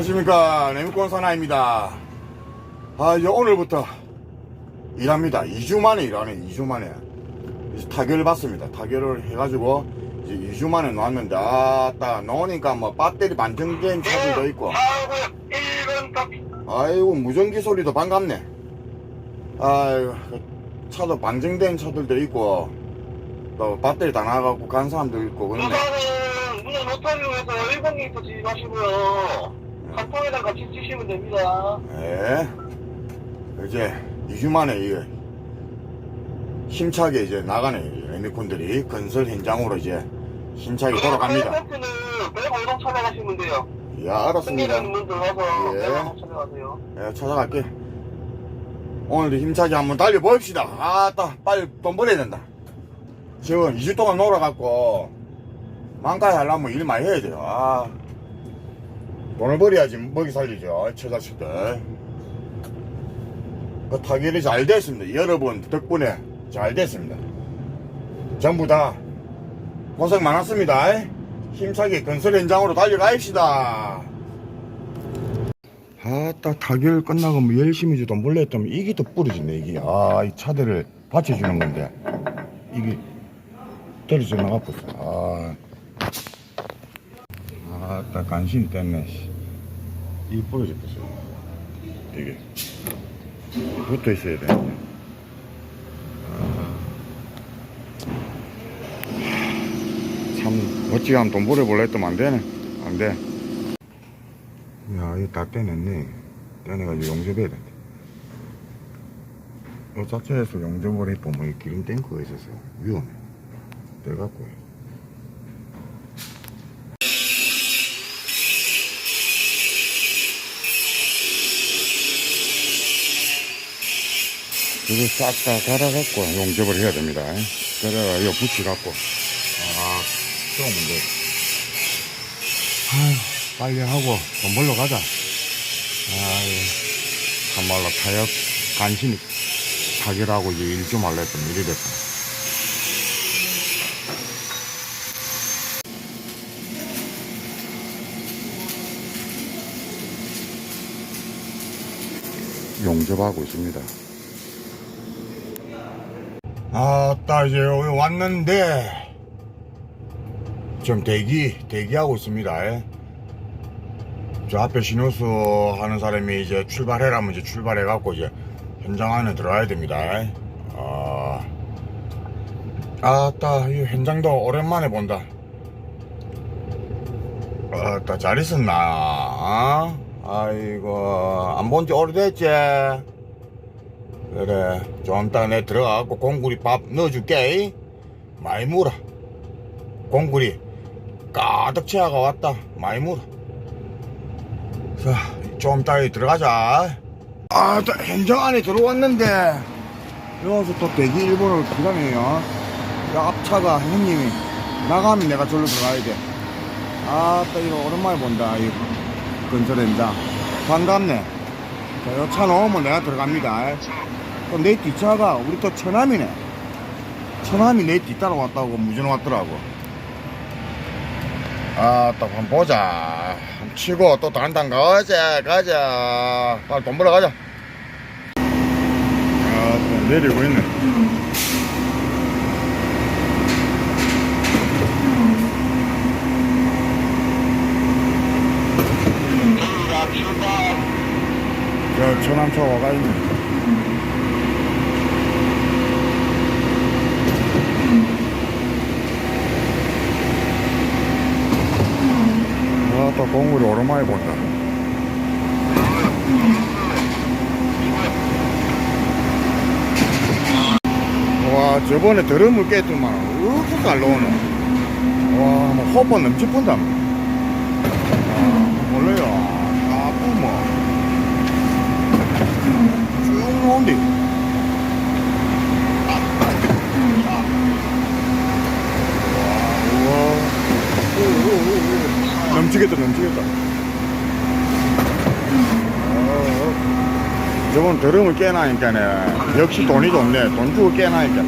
안녕하십니까. 레미콘 사나입니다. 아 이제 오늘부터 일합니다. 2주 만에 일하네 2주 만에. 이제 타결을 받습니다. 타결을 해가지고 이제 2주 만에 놓았는데 아따 놓으니까 뭐 배터리 반정된 차들도 있고. 아이고 1번 카피 아이고 무전기 소리도 반갑네. 아이고 그 차도 반정된 차들도 있고 또 배터리 다 나가갖고 간 사람도 있고 그러네 우선은 문어 노타리오에서 1번님부터 지휘하시고요 한 통에다 같이 치시면 됩니다 예. 이제 2주 만에 이게 힘차게 이제 나가네. 레미콘들이 건설 현장으로 이제 힘차게 돌아갑니다. 는 105동 찾아가시면 돼요 예, 알았습니다. 예. 105동 찾아가세요 예, 찾아갈게. 오늘도 힘차게 한번 달려봅시다. 아따, 빨리 돈 벌어야 된다. 지금 2주 동안 놀아갖고, 망가야 하려면 일 많이 해야 돼요. 아. 돈을 벌어야지 먹이 살리죠. 처자식들. 그 타결이 잘 됐습니다. 여러분 덕분에 잘 됐습니다. 전부 다 고생 많았습니다. 힘차게 건설 현장으로 달려가입시다. 아따 타결 끝나고 뭐 열심히 돈 벌려 했더니 이게 또 부러지네 이게 아 이 차들을 받쳐주는 건데 이게 떨어져 나가버렸어 아 아따 간신히 씨. 이게 부러졌어 이게 붙어 있어야 되는데 아. 참 어찌 하면 돈 벌어볼라 했더니 안 되네 안돼 야, 이거 다 떼냈네. 떼내가지고 용접해야 된대. 이 자체에서 용접을 해보면 이 기름 탱크가 있어서 위험해. 떼갖고. 이거 싹다 갈아갖고 용접을 해야 됩니다. 그래가 이거 붙여갖고. 아, 들어오면 돼. 아휴, 빨리 하고 돈 벌러 가자. 아유, 참말로 타협 간신히 타결하고 이제 일 좀 할래 했더니 일이 됐다. 용접하고 있습니다. 아따 이제 여기 왔는데 지금 대기 대기하고 있습니다. 예. 저 앞에 신호수 하는 사람이 이제 출발해라면 이제 출발해 갖고 이제 현장 안에 들어가야 됩니다. 아, 아따, 이 현장도 오랜만에 본다. 아따, 잘 있었나? 아? 아이고, 안 본 지 오래됐지? 그래, 좀 이따 내 들어가갖고 공구리 밥 넣어줄게. 많이 물어. 공구리 가득 채워가 왔다. 많이 물어. 자, 좀 이따 들어가자. 아, 또 현장 안에 들어왔는데, 여기서 또 대기 일본을 기다려요. 이 앞차가 형님이 나가면 내가 절로 들어가야 돼. 아, 또 이거 오랜만에 본다. 이 건설 현장. 반갑네. 자, 요차 놓으면 내가 들어갑니다. 또 내 뒷차가 우리 또 처남이네. 처남이 내 뒤따라 왔다고 무전 왔더라고. 아, 또 한번 보자. 치고 또 단단 가자, 가자. 빨리 돈 벌어 가자. 아, 또 내리고 있네. 저 천암차 와가 있네. 또 공물이 오랜만에 본다. 와, 저번에 드럼을 깼더만, 어떻게 갈라오노? 와, 뭐, 호번 넘치 푼다. 아, 몰라요. 아, 뭐. 쭉 나온대. 와, 우와. 넘치겠다, 넘치겠다. 어, 저번 드럼을 깨나니까네. 역시 돈이 좋네. 돈 주고 깨나니까.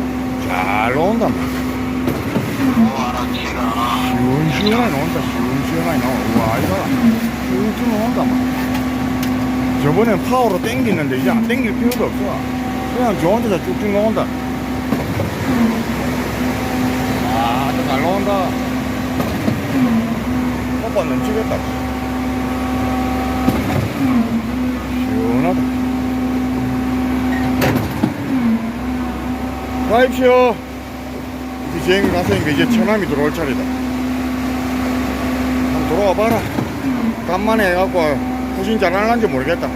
잘 나온다. 시원시원하게 나온다 시원시원하게 나와 와 이거 쭉쭉 나온다 막 저번엔 파워로 땡기는데 이제 안 땡길 필요도 없어 그냥 저 혼자서 쭉쭉 나온다 아 아주 잘 나온다 오빠 넘치겠다 시원하다 가입시오 이제 주행 가서 이제 처남이 들어올 차례다 한번 들어와 봐라. 간만에 해갖고 후진 잘하는지 모르겠다.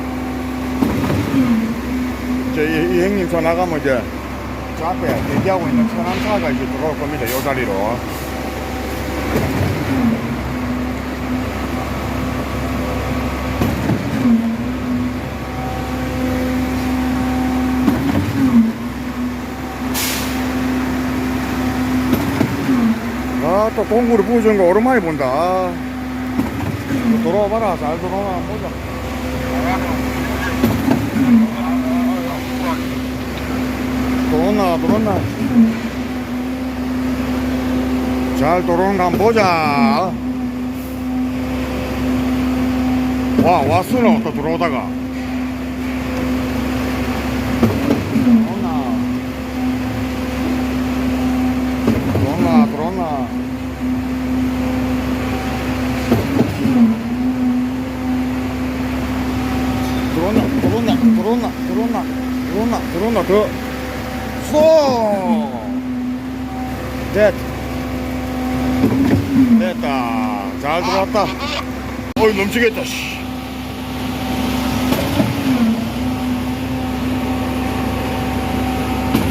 저 이, 이 형님 저 나가면 이제 저 앞에 대기하고 있는 천안차가 이제 들어올 겁니다. 요 자리로. 아, 또 공구를 부어주는 거 오랜만에 본다. 아. 돌아와 봐라. 잘 돌아와 보자. 돌았나, 돌았나. 잘 돌아오는 거 한번 보자. 와, 왔으나 또 들어오다가. 누른다 더 쏘! 됐 됐다 잘 들어왔다 어이 넘치겠다 씨.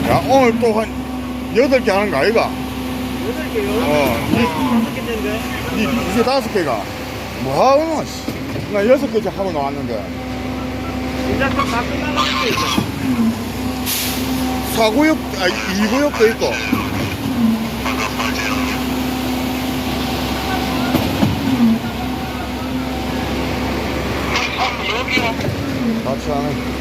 야 오늘 또 한 8개 하는 거 아이가? 8개요? 어 이, 5개인데 이게 5개가 뭐하노 씨. 나 6개째 하고 나왔는데 이제 또다 끝나는 거 4구역, 아, 2구역도 있고. 같이 하네.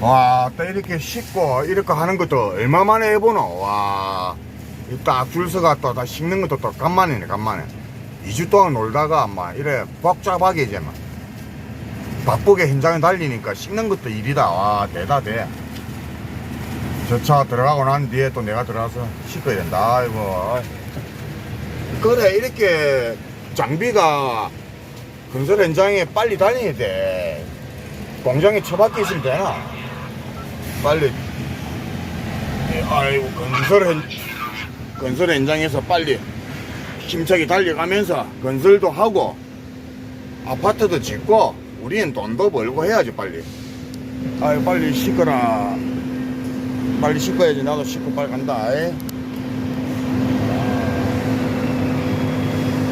와, 딱 이렇게 씻고 이렇게 하는 것도 얼마만에 해보노? 와, 이따 줄 서가 또다 씻는 것도 또 간만이네, 간만에. 2주 동안 놀다가, 막, 이래 복잡하게 이제 막, 바쁘게 현장에 달리니까 씻는 것도 일이다. 와, 대다, 대. 저 차 들어가고 난 뒤에 또 내가 들어가서 씻어야 된다. 아이고. 그래, 이렇게 장비가 건설 현장에 빨리 다녀야 돼. 공장에 처박혀 있으면 되나? 빨리. 예, 아이고, 건설 현, 건설 현장에서 빨리 힘차게 달려가면서 건설도 하고 아파트도 짓고 우리는 돈도 벌고 해야지 빨리. 아유, 빨리 씻거라. 빨리 씻어야지. 나도 씻고 빨리 간다. 에?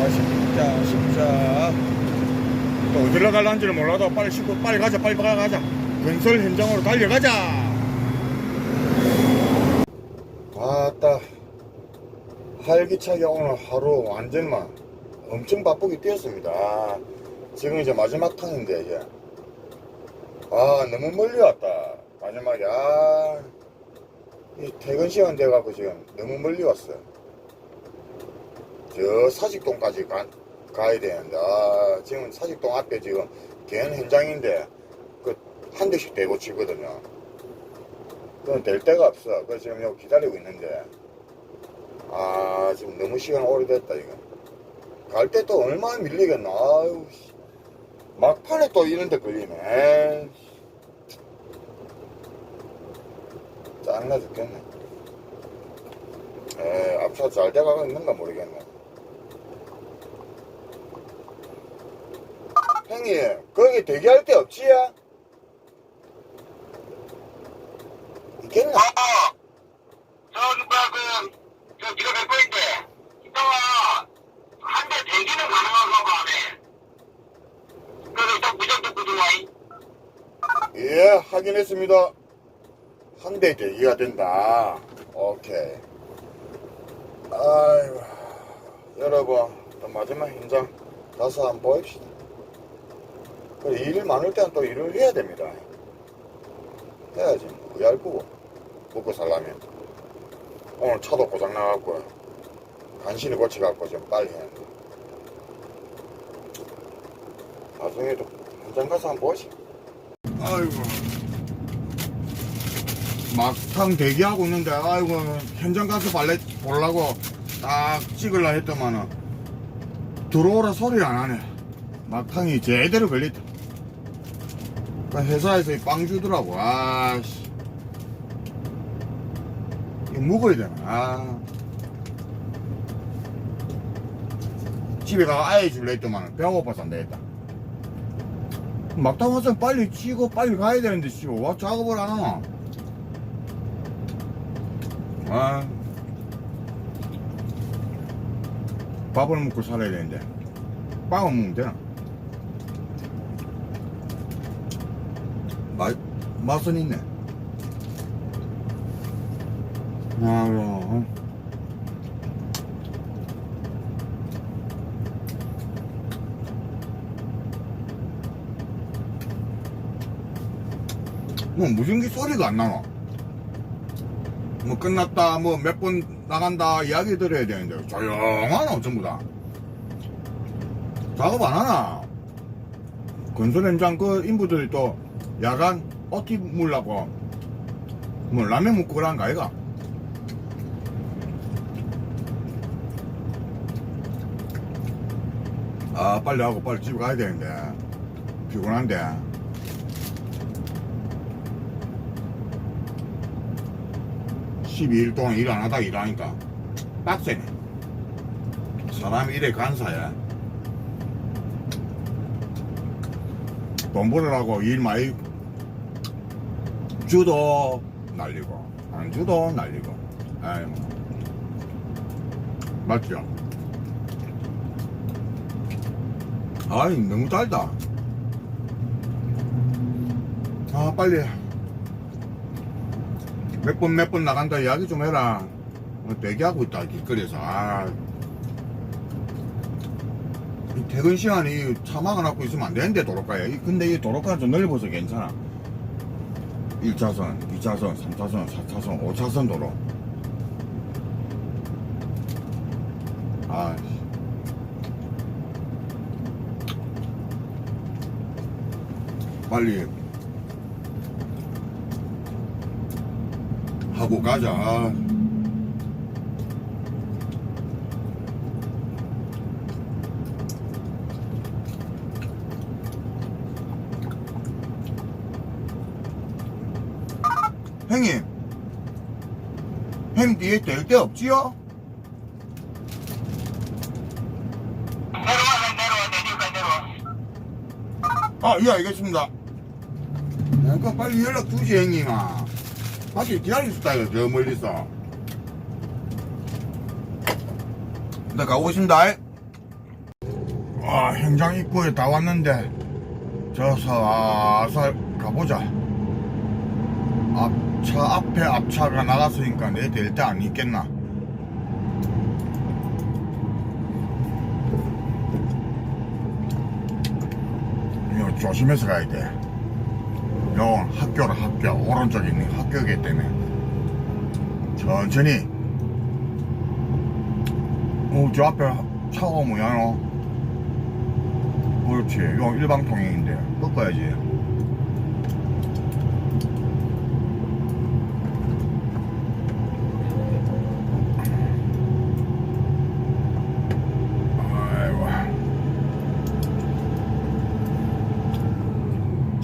아, 씻자, 씻자. 또 어디로 갈란지는 몰라도 빨리 씻고 빨리 가자, 빨리 빨리 가자. 건설 현장으로 달려가자. 아따. 활기차게 오늘 하루 완전 막 엄청 바쁘게 뛰었습니다. 지금 이제 마지막 턴인데 이제. 아, 너무 멀리 왔다. 마지막에, 아. 이 퇴근 시간 돼갖고 지금 너무 멀리 왔어요. 저 사직동까지 가, 가야 되는데, 아, 지금 사직동 앞에 지금 개헌 현장인데, 그, 한 대씩 대고 치거든요. 그건 될 데가 없어. 그래서 지금 여기 기다리고 있는데, 아, 지금 너무 시간 오래됐다, 이거. 갈 때 또 얼마나 밀리겠나, 아유, 씨. 막판에 또 이런데 걸리네. 짜증나 죽겠네. 에, 앞차 잘 돼가고 있는가 모르겠네. 형님, 거기 대기할 데 없지야? 있겠나? 어, 저기 뭐야 그, 저 네가 몇 번인데 이따가 한 대 대기는 가능한가 봐 안에. 그래서 일단 무조건 구두와이. 예, 확인했습니다. 한 대 대기가 된다. 오케이. 아이고, 여러분, 또 마지막 현장 가서 한번 보입시다. 그래, 일 많을 때는 또 일을 해야 됩니다. 해야지. 뭐할 거고. 먹고 살려면. 오늘 차도 고장 나갖고, 간신히 고쳐갖고 좀 빨리 돼. 나중에도 현장 가서 한번 보지. 아이고. 막상 대기하고 있는데, 아이고, 현장 가서 발레 보려고 딱 찍으려 했더만은, 들어오라 소리를 안 하네. 막탕이 제대로 걸렸다. 그 회사에서 이빵 주더라고. 아씨. 먹어야 되나. 아. 집에 가서 아예 줄래 했더만 배고파서 안 되겠다. 막탕 와서 빨리 치고 빨리 가야 되는데 씨. 와 작업을 안 하나. 아. 밥을 먹고 살아야 되는데 빵을 먹으면 되나? 맛, 맛은 있네. 아유. 뭐 무전기 소리가 안 나와. 뭐 끝났다, 뭐 몇 번 나간다 이야기 들어야 되는데 조용하나 전부 다. 작업 안 하나? 건설 현장 그 인부들이 또 야간 어티 물라고 뭐 라면 먹고 그런 거 아이가? 아 빨리 하고 빨리 집에 가야 되는데. 피곤한데. (12일) 동안 일 안 하다 일하니까 빡세네. 사람이 이래 간사야 돈 벌으라고 일 많이 주도 날리고 안 주도 날리고. 뭐 맞죠? 아이 너무 달다. 아 빨리. 몇 번 몇 번 나간다 이야기 좀 해라. 어, 대기하고 있다 길거리에서 아. 이 퇴근 시간이 차 막아놓고 있으면 안 되는데 도로가에. 이- 근데 이 도로가는 좀 넓어서 괜찮아. 1차선, 2차선, 3차선, 4차선, 5차선 도로. 아 빨리 하고 가자 아. 형님 형 뒤에 될 데 없지요? 내려와, 내려와, 내려가, 내려와. 아, 예, 알겠습니다. 그러니까 빨리 연락 주지, 형님아. 다시 기다리셨다, 이거, 저 멀리서. 나 가고 있습니다. 아, 현장 입구에 다 왔는데, 저 살살 가보자. 앞차, 앞에 앞차가 나갔으니까 내 될 때 안 있겠나. 조심해서 가야 돼. 요 학교라 학교 오른쪽에 있는 학교이기 때문에 천천히. 어, 저 앞에 차가 뭐야 너? 그렇지. 요 일방 통행인데 꺾어야지. 아이고.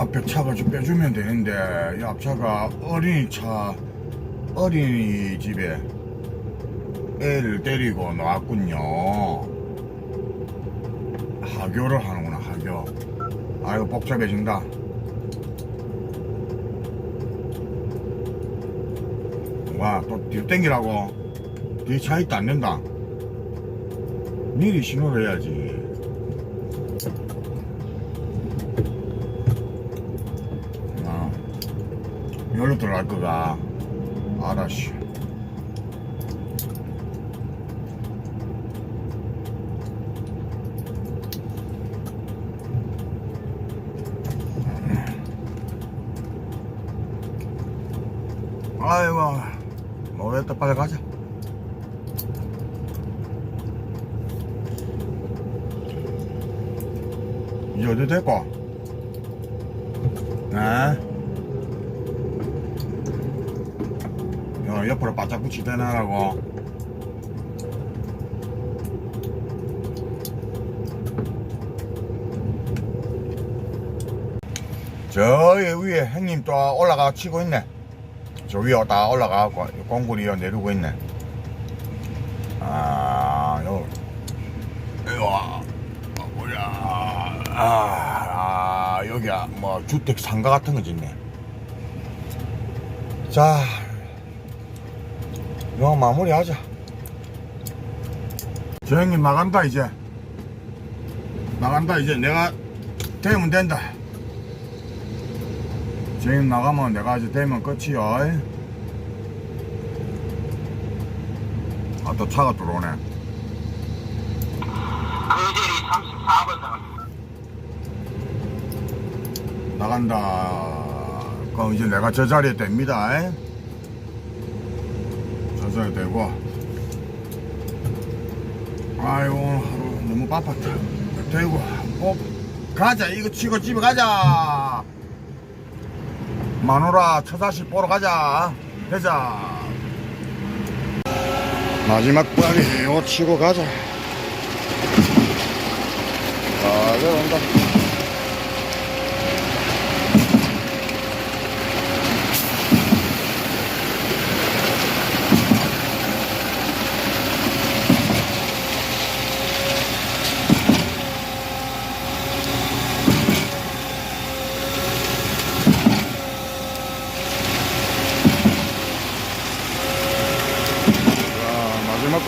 앞에 차가 좀 빼주면 되는데 이 앞차가 어린이 차 어린이 집에 애를 데리고 나왔군요. 하교를 하는구나 하교. 아유 복잡해진다. 와또 뒤로 땡기라고. 뒤에 차 있다 안 된다. 미리 신호를 해야지. 여기로 들어갈 거가. 알았어. 아이고, 모르겠다. 빨리 가자. 이제 어디 됐고? 네? 야, 옆으로 바짝 붙이 대놔라고. 저 위에 형님 또 올라가 치고 있네. 저 위에 다 올라가고 공구리에 내리고 있네. 아, 요, 이거, 아, 뭐야, 아, 아, 여기야, 뭐, 주택 상가 같은 거 짓네. 자, 요 마무리 하자. 저 형님 나간다, 이제. 나간다, 이제 내가 되면 된다. 지금 나가면 내가 이제 되면 끝이요. 아, 또 차가 들어오네. 거제리 34번 나갔습니다. 나간다. 그럼 이제 내가 저 자리에 됩니다. 저 자리에 되고. 아이고, 하루 너무 바빴다. 되고, 어, 가자. 이거 치고 집에 가자. 마누라 처자식 보러 가자. 가자. 마지막 발이 이거 치고 가자. 아, 들어온다.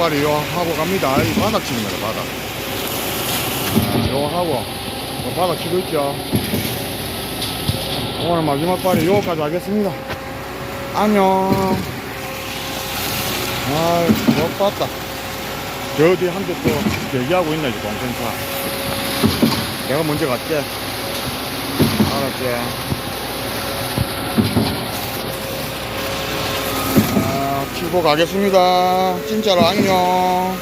발이 요 하고 갑니다. 이 바닥 치는 거다, 바닥. 자, 요 하고, 요 바닥 치고 있죠. 오늘 마지막 발이 요까지 하겠습니다. 안녕. 아이, 못 봤다. 저 뒤에 한대또 대기하고 있네, 지금 공센차. 내가 먼저 갈게. 알았지. 아, 치고 가겠습니다. 진짜로 안녕.